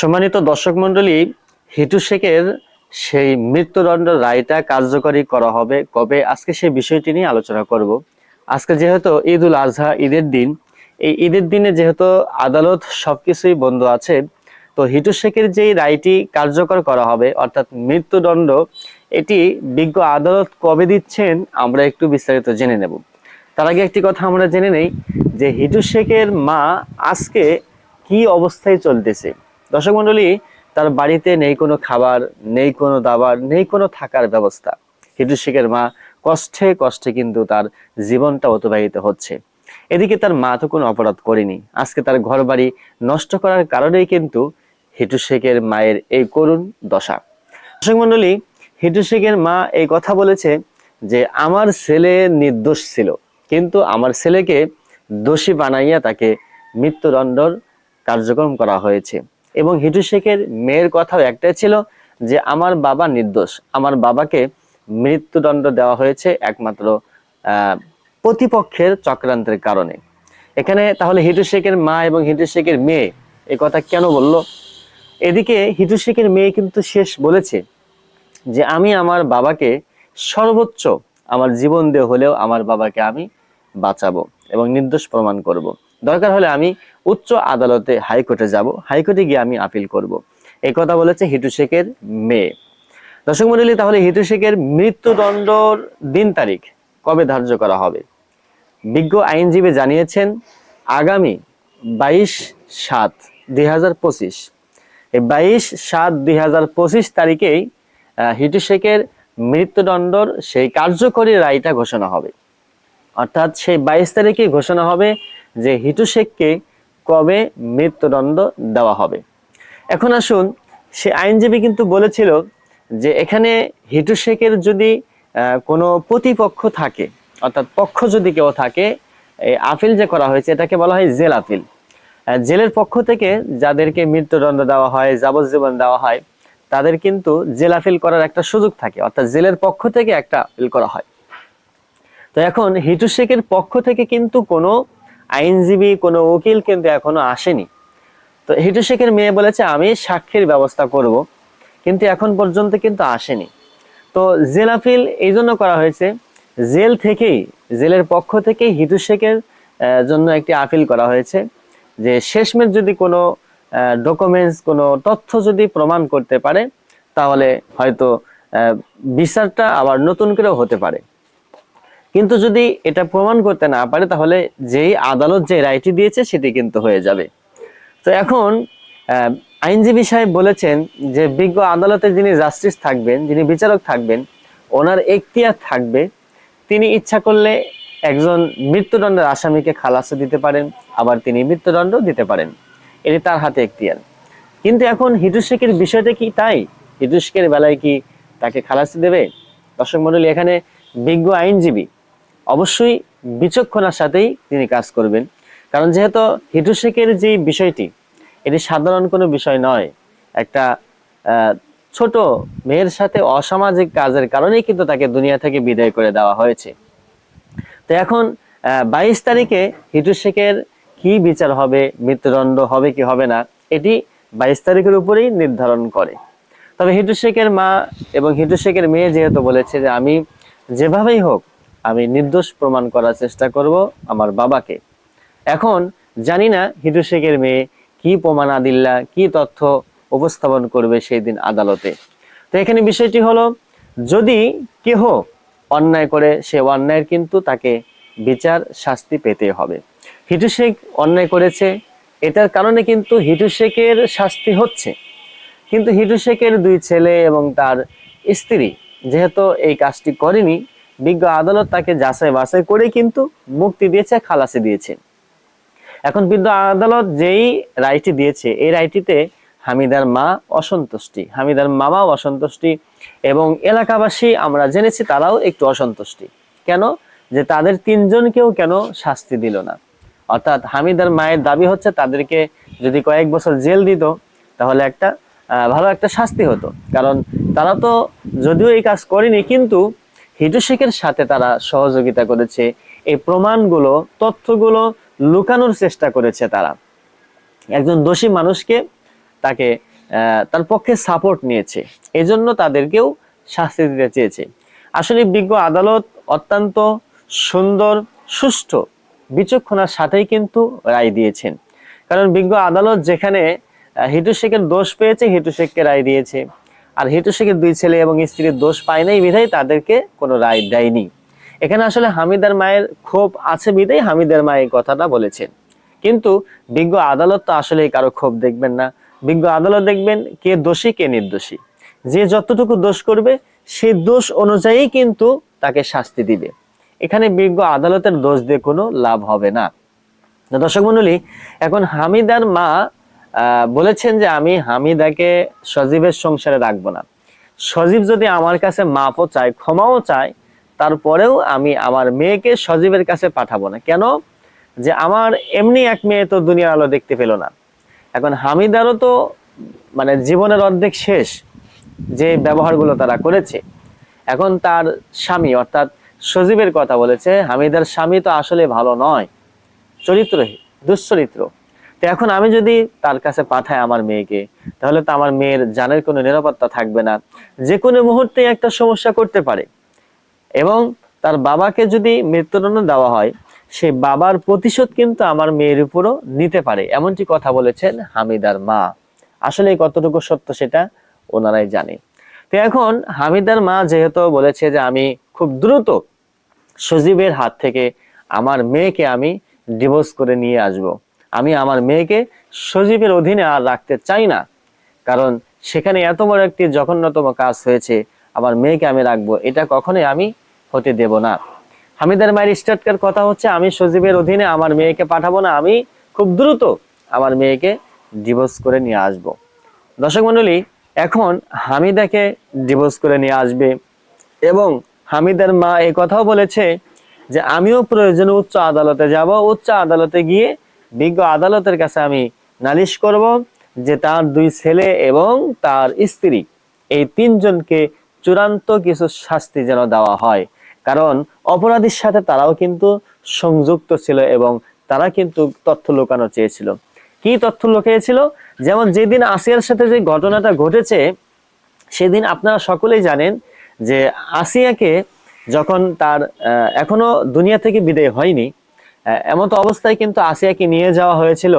সম্মানিত দর্শক মন্ডলী হিটু শেখের সেই মৃত্যুদণ্ড রায়টা কার্যকরী করা হবে কবে? আজকে সেই বিষয়টি নিয়ে আলোচনা করব। আজকে যেহেতু ঈদ উল আজহা ঈদের দিন, এই ঈদের দিনে যেহেতু আদালত সবকিছুই বন্ধ আছে, তো হিটু শেখের যেই রায়টি কার্যকর করা হবে, অর্থাৎ মৃত্যুদণ্ড, এটি বিজ্ঞ আদালত কবে দিচ্ছেন আমরা একটু বিস্তারিত জেনে নেব। তার আগে একটি কথা আমরা জেনে নেই যে হিটু শেখের মা আজকে কি অবস্থায় চলতেছে। দর্শক মন্ডলী, তার বাড়িতে নেই কোনো খাবার, নেই কোনো দাবার, নেই কোনো থাকার ব্যবস্থা। হিটু শেখের মা কষ্টে কষ্টে কিন্তু তার জীবনটা অতিবাহিত হচ্ছে। এদিকে তার মা তো কোনো অপরাধ করেনি। আজকে তার ঘর বাড়ি নষ্ট করার কারণেই কিন্তু হিটু শেখের মায়ের এই করুণ দশা। দর্শক মন্ডলী, হিটু শেখের মা এই কথা বলেছে যে, আমার ছেলে নির্দোষ ছিল, কিন্তু আমার ছেলেকে দোষী বানাইয়া তাকে মৃত্যুদণ্ডর কার্যক্রম করা হয়েছে। এবং হিটু শেখের মেয়ের কথাও একটাই ছিল যে, আমার বাবা নির্দোষ। আমার বাবাকে মৃত্যুদণ্ড দেওয়া হয়েছে একমাত্র প্রতিপক্ষের চক্রান্তের কারণে। এখানে তাহলে হিটু শেখের মা এবং হিটু শেখের মেয়ে এ কথা কেন বলল? এদিকে হিটু শেখের মেয়ে কিন্তু শেষ বলেছে যে, আমি আমার বাবাকে সর্বোচ্চ আমার জীবন দিয়ে হলেও আমার বাবাকে আমি বাঁচাবো এবং নির্দোষ প্রমাণ করব। দরকার হলে আমি উচ্চ আদালতে হাইকোর্টে যাব। হাইকোর্টে গিয়ে আমি আপিল করব। এই কথা বলেছে হিটু শেখের মেয়ে। দর্শক মন্ডলী, তাহলে হিটু শেখের মৃত্যুদণ্ডর দিন তারিখ কবে ধার্য করা হবে? বিজ্ঞ আইনজীবী জানিয়েছেন, আগামী বাইশ সাত দুই হাজার পঁচিশ। এই বাইশ সাত দুই হাজার পঁচিশ তারিখেই হিটু শেখের মৃত্যুদণ্ডর সেই কার্যকরী রায়টা ঘোষণা হবে। অর্থাৎ সেই বাইশ তারিখে ঘোষণা হবে যে হিটু শেখকে কবে মৃত্যুদণ্ড দেওয়া হবে। এখন আসুন, সে আইনজীবী কিন্তু বলেছিল যে এখানে হিটু শেখের যদি কোনো প্রতিপক্ষ থাকে, অর্থাৎ পক্ষ যদি কেউ থাকে, এই আপিল যে করা হয়েছে, এটাকে বলা হয় জেল আপিল। জেলের পক্ষ থেকে যাদেরকে মৃত্যুদণ্ড দেওয়া হয়, যাবজ্জীবন দেওয়া হয়, তাদের কিন্তু জেল আপিল করার একটা সুযোগ থাকে, অর্থাৎ জেলের পক্ষ থেকে একটা আপিল করা হয়। তো এখন হিটু শেখের পক্ষ থেকে কিন্তু কোনো আইনজীবী কোনো উকিল কিন্তু এখনও আসেনি। তো হিটু শেখের মেয়ে বলেছে, আমি সাক্ষীর ব্যবস্থা করব। কিন্তু এখন পর্যন্ত কিন্তু আসেনি। তো জেল আপিল এই জন্য করা হয়েছে, জেল থেকেই, জেলের পক্ষ থেকে হিটু শেখের জন্য একটি আপিল করা হয়েছে যে শেষমেশ যদি কোনো ডকুমেন্টস কোনো তথ্য যদি প্রমাণ করতে পারে, তাহলে হয়তো বিচারটা আবার নতুন করেও হতে পারে। কিন্তু যদি এটা প্রমাণ করতে না পারে, তাহলে যেই আদালত যে রায়টি দিয়েছে, সেটি কিন্তু হয়ে যাবে। তো এখন আইনজীবী সাহেব বলেছেন যে বিজ্ঞ আদালতে যিনি জাস্টিস থাকবেন, যিনি বিচারক থাকবেন, ওনার এখতিয়ার থাকবে। তিনি ইচ্ছা করলে একজন মৃত্যুদণ্ডের আসামিকে খালাসও দিতে পারেন, আবার তিনি মৃত্যুদণ্ড দিতে পারেন। এটি তার হাতে এখতিয়ার। কিন্তু এখন হিটু শেখের বিষয়টা কি তাই? হিটু শেখের বেলায় কি তাকে খালাসি দেবে? দর্শক মন্ডলী এখানে বিজ্ঞ আইনজীবী অবশ্যই বিচক্ষণার সাথেই তিনি কাজ করবেন। কারণ যেহেতু হিটু শেখের যে বিষয়টি, এটি সাধারণ কোনো বিষয় নয়। একটা ছোট মেয়ের সাথে অসামাজিক কাজের কারণেই কিন্তু তাকে দুনিয়া থেকে বিদায় করে দেওয়া হয়েছে। তো এখন বাইশ তারিখে হিটু শেখের কি বিচার হবে, মৃত্যুদণ্ড হবে কি হবে না, এটি বাইশ তারিখের উপরেই নির্ধারণ করে। তবে হিটু শেখের মা এবং হিটু শেখের মেয়ে যেহেতু বলেছে যে আমি যেভাবেই হোক নির্দোষ প্রমাণ করার চেষ্টা করব আমার বাবাকে। এখন জানি না হিটু শেখের মেয়ে কি প্রমাণাদিল্লা কি তথ্য উপস্থাপন করবে সেই দিন আদালতে। তো এখানে বিষয়টি হলো, যদি কেহ অন্যায় করে, সে অন্যায়ের কিন্তু তাকে বিচার শাস্তি পেতে হবে। হিটু শেখ অন্যায় করেছে, এটার কারণে কিন্তু হিটু শেখের শাস্তি হচ্ছে। কিন্তু হিটু শেখের দুই ছেলে এবং তার স্ত্রী যেহেতু এই কাজটি করেনি বিজ্ঞ আদালত তাকে যাচাই বাছাই করে কিন্তু মুক্তি দিয়েছে, খালাসি দিয়েছে। এখন বিজ্ঞ আদালত যেই রায়টি দিয়েছে, এই রায়টিতে হামিদার মা অসন্তুষ্টি, হামিদার মামাও অসন্তুষ্টি এবং এলাকাবাসী আমরা জেনেছি তারাও একটু অসন্তুষ্টি। কেন? যে তাদের তিনজনকেও কেন শাস্তি দিল না। অর্থাৎ হামিদার মায়ের দাবি হচ্ছে তাদেরকে যদি কয়েক বছর জেল দিত, তাহলে একটা ভালো একটা শাস্তি হতো। কারণ তারা তো যদিও এই কাজ করেনি, কিন্তু হিটু শেখের সাথে তারা সহযোগিতা করেছে। এই প্রমাণগুলো, তথ্যগুলো লুকানোর চেষ্টা করেছে তারা। একজন দোষী মানুষকে তাকে তার পক্ষে সাপোর্ট নিয়েছে। এজন্য তাদেরকেও শাস্তি দিতে চেয়েছে। আসলে বিজ্ঞ আদালত অত্যন্ত সুন্দর, সুষ্ঠু, বিচক্ষণার সাথেই কিন্তু রায় দিয়েছেন। কারণ বিজ্ঞ আদালত যেখানে হিটু শেখের দোষ পেয়েছে হিটু শেখকে রায় দিয়েছে। আর হিটু শেখের দুই ছেলে এবং স্ত্রীর দোষ পায় নাই বিধায় তাদেরকে কোনো রায় দেয়নি। এখানে আসলে হামিদার মায়ের ক্ষোভ আছে বিধায় হামিদার মা এই কথাটা বলেছেন। কিন্তু বিজ্ঞ আদালত তো আসলে কারও ক্ষোভ দেখবেন না। বিজ্ঞ আদালত দেখবেন কে দোষী, কে নির্দোষী। যে যতটুকু দোষ করবে সেই দোষ অনুযায়ী কিন্তু তাকে শাস্তি দিবে। এখানে বিজ্ঞ আদালতের দোষ দিয়ে কোনো লাভ হবে না। দর্শক মন্ডলী এখন হামিদার মা বলেছেন যে আমি হামিদাকে সজীবের সংসারে রাখব না। সজীব যদি আমার কাছে মাপও চায়, ক্ষমাও চায়, তারপরেও আমি আমার মেয়েকে সজীবের কাছে পাঠাবো না। কেন? যে আমার এমনি এক মেয়ে তো দুনিয়ার আলো দেখতে পেল না। এখন হামিদারও তো মানে জীবনের অর্ধেক শেষ যে ব্যবহারগুলো তারা করেছে। এখন তার স্বামী, অর্থাৎ সজীবের কথা বলেছে, হামিদার স্বামী তো আসলে ভালো নয়। চরিত্রহীন, দুশ্চরিত্র। তো এখন আমি যদি তার কাছে পাঠাই আমার মেয়েকে, তাহলে তো আমার মেয়ের জানের কোনো নিরাপত্তা থাকবে না। যে কোনো মুহূর্তে একটা সমস্যা করতে পারে। এবং তার বাবাকে যদি মৃত্যুদণ্ড দেওয়া হয়, সে বাবার প্রতিশোধ কিন্তু আমার মেয়ের উপরও নিতে পারে। এমনটি কথা বলেছেন হামিদার মা। আসলে কতটুকু সত্য সেটা ওনারাই জানে। তো এখন হামিদার মা যেহেতু বলেছে যে আমি খুব দ্রুত সজীবের হাত থেকে আমার মেয়েকে আমি ডিভোর্স করে নিয়ে আসব। আমি আমার মেয়েকে সজীবের অধীনে আর রাখতে চাই না কারণ সেখানে এত বড় একটি জঘন্যতম কাজ হয়েছে, আমার মেয়েকে আমি রাখব, এটা কখনোই আমি হতে দেব না হামিদার মায়ের স্টার্টকার কথা হচ্ছে, আমি সজীবের অধীনে আমার মেয়েকে পাঠাবো না, আমি খুব দ্রুত আমার মেয়েকে ডিভোর্স করে নিয়ে আসব। দর্শক মন্ডলী এখন হামিদাকে ডিভোর্স করে নিয়ে আসবে এবং হামিদার মা এই কথাও বলেছে যে, আমিও প্রয়োজনে উচ্চ আদালতে যাব, উচ্চ আদালতে গিয়ে বিজ্ঞ আদালতের কাছে আমি নালিশ করব যে তার দুই ছেলে এবং তার স্ত্রী, এই তিনজনকে চূড়ান্ত কিছু শাস্তি যেন দেওয়া হয়। কারণ অপরাধীর সাথে তারাও কিন্তু সংযুক্ত ছিল এবং তারা কিন্তু তথ্য লুকানো চেয়েছিল। কি তথ্য লুকিয়েছিল? যেমন যেদিন আসিয়ার সাথে যে ঘটনাটা ঘটেছে, সেদিন আপনারা সকলেই জানেন যে আসিয়াকে যখন তার এখনও দুনিয়া থেকে বিদায় হয়নি আহ, এমতো অবস্থায় কিন্তু আসিয়াকে নিয়ে যাওয়া হয়েছিল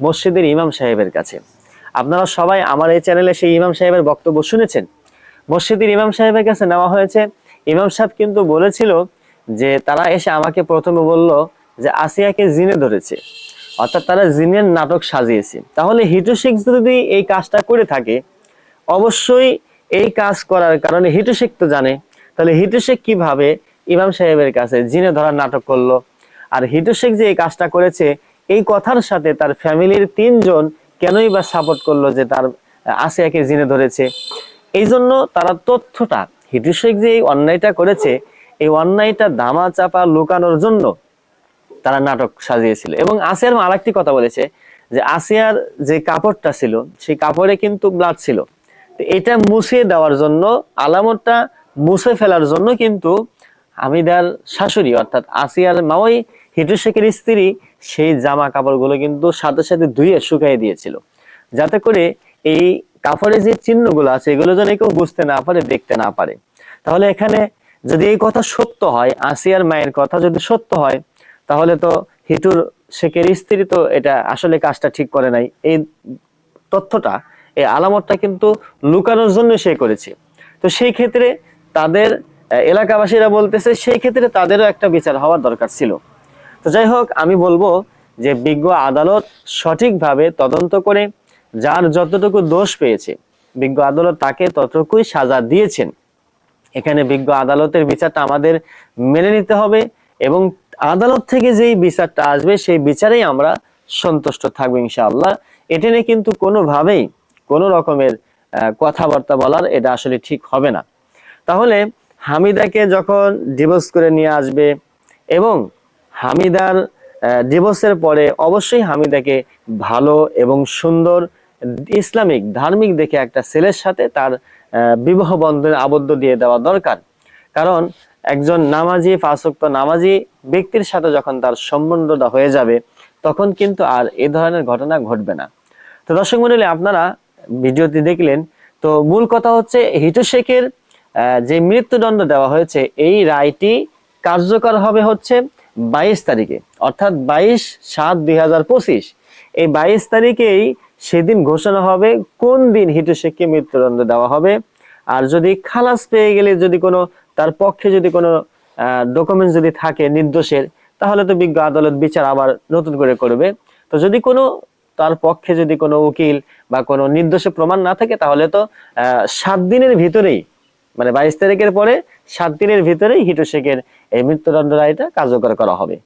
মসজিদের ইমাম সাহেবের কাছে। আপনারা সবাই আমার এই চ্যানেলে সেই ইমাম সাহেবের বক্তব্য শুনেছেন? মসজিদের ইমাম সাহেবের কাছে নেওয়া হয়েছে। ইমাম সাহেব কিন্তু বলেছিল যে তারা এসে আমাকে প্রথমে বলল যে আসিয়াকে জিনে ধরেছে অর্থাৎ তারা জিনের নাটক সাজিয়েছে। তাহলে হিটু শেখ যদি এই কাজটা করে থাকে অবশ্যই এই কাজ করার কারণে হিটু শেখ তো জানে। তাহলে হিটু শেখ কীভাবে ইমাম সাহেবের কাছে জিনে ধরার নাটক করল? আর হিটু শেখ যে এই কাজটা করেছে, এই কথার সাথে তার ফ্যামিলির তিনজন কেনই বা সাপোর্ট করল যে তার আসিয়াকে জিনে ধরেছে? এই জন্য তারা তথ্যটা, হিটু শেখ যে এই অন্যায়টা করেছে, এই অন্যায়টা দামা চাপা লুকানোর জন্য তারা নাটক সাজিয়েছিল। এবং আসিয়ার মা আরেকটি কথা বলেছে যে আসিয়ার যে কাপড়টা ছিল, সেই কাপড়ে কিন্তু ব্লাড ছিল। তো এটা মুছিয়ে দেওয়ার জন্য, আলামতটা মুছে ফেলার জন্য কিন্তু হামিদার শাশুড়ি অর্থাৎ আসিয়ার মাওই হিটু শেখের স্ত্রী সেই জামা কাপড়গুলো কিন্তু সাথে সাথে ধুয়ে শুকাই দিয়েছিল। যাতে করে এই কাপড়ে যে চিহ্নগুলো আছে, এগুলো যেন কেউ বুঝতে না পারে, দেখতে না পারে। তাহলে এখানে যদি এই কথা সত্য হয়, আসিয়ার মায়ের কথা যদি সত্য হয়, তাহলে তো হিটুর শেখের স্ত্রী তো এটা আসলে কাজটা ঠিক করে নাই। এই তথ্যটা, এই আলামতটা কিন্তু লুকানোর জন্য সে করেছে। তো সেই ক্ষেত্রে তাদের, এলাকাবাসীরা বলতেছে, সেই ক্ষেত্রে তাদেরও একটা বিচার হওয়ার দরকার ছিল। তো যাই হোক, আমি বলব যে বিজ্ঞ আদালত সঠিকভাবে তদন্ত করে যার যতটুকু দোষ পেয়েছে, বিজ্ঞ আদালত তাকে ততটুকুই সাজা দিয়েছেন। এখানে বিজ্ঞ আদালতের বিচারটা আমাদের মেনে নিতে হবে এবং আদালত থেকে যেই বিচারটা আসবে, সেই বিচারেই আমরা সন্তুষ্ট থাকব ইনশাআল্লাহ। এটা নিয়ে কিন্তু কোনোভাবেই কোনো রকমের কথাবার্তা বলার এটা আসলে ঠিক হবে না। তাহলে হামিদাকে যখন ডিভোর্স করে নিয়ে আসবে এবং হামিদার ডিভোর্সের পরে অবশ্যই হামিদাকে ভালো এবং সুন্দর, ইসলামিক, ধার্মিক দেখে একটা ছেলের সাথে তার বিবাহ বন্ধনে আবদ্ধ দিয়ে দেওয়া দরকার। কারণ একজন নামাজি ফাসক্ত নামাজি ব্যক্তির সাথে যখন তার সম্বন্ধটা হয়ে যাবে, তখন কিন্তু আর এ ধরনের ঘটনা ঘটবে না। তো দর্শক মন্ডলী, আপনারা ভিডিওটি দেখলেন, তো মূল কথা হচ্ছে হিটু শেখের যে মৃত্যুদণ্ড দেওয়া হয়েছে, এই রায়টি কার্যকর হবে হচ্ছে বাইশ তারিখে, অর্থাৎ বাইশ সাত দুই এই বাইশ তারিখেই সেদিন ঘোষণা হবে কোন দিন হিটু শেখকে মৃত্যুদণ্ড দেওয়া হবে। আর যদি খালাস পেয়ে গেলে যদি কোনো, তার পক্ষে যদি কোনো ডকুমেন্ট যদি থাকে নির্দোষের, তাহলে তো বিজ্ঞ আদালত বিচার আবার নতুন করে করবে। তো যদি কোনো, তার পক্ষে যদি কোনো উকিল বা কোনো নির্দোষে প্রমাণ না থাকে, তাহলে তো সাত দিনের ভিতরেই মানে বাইশ তারিখের পরে সাত দিনের ভিতরেই হিটু শেখের এই মৃত্যুদণ্ড রায়টা কার্যকর করা হবে।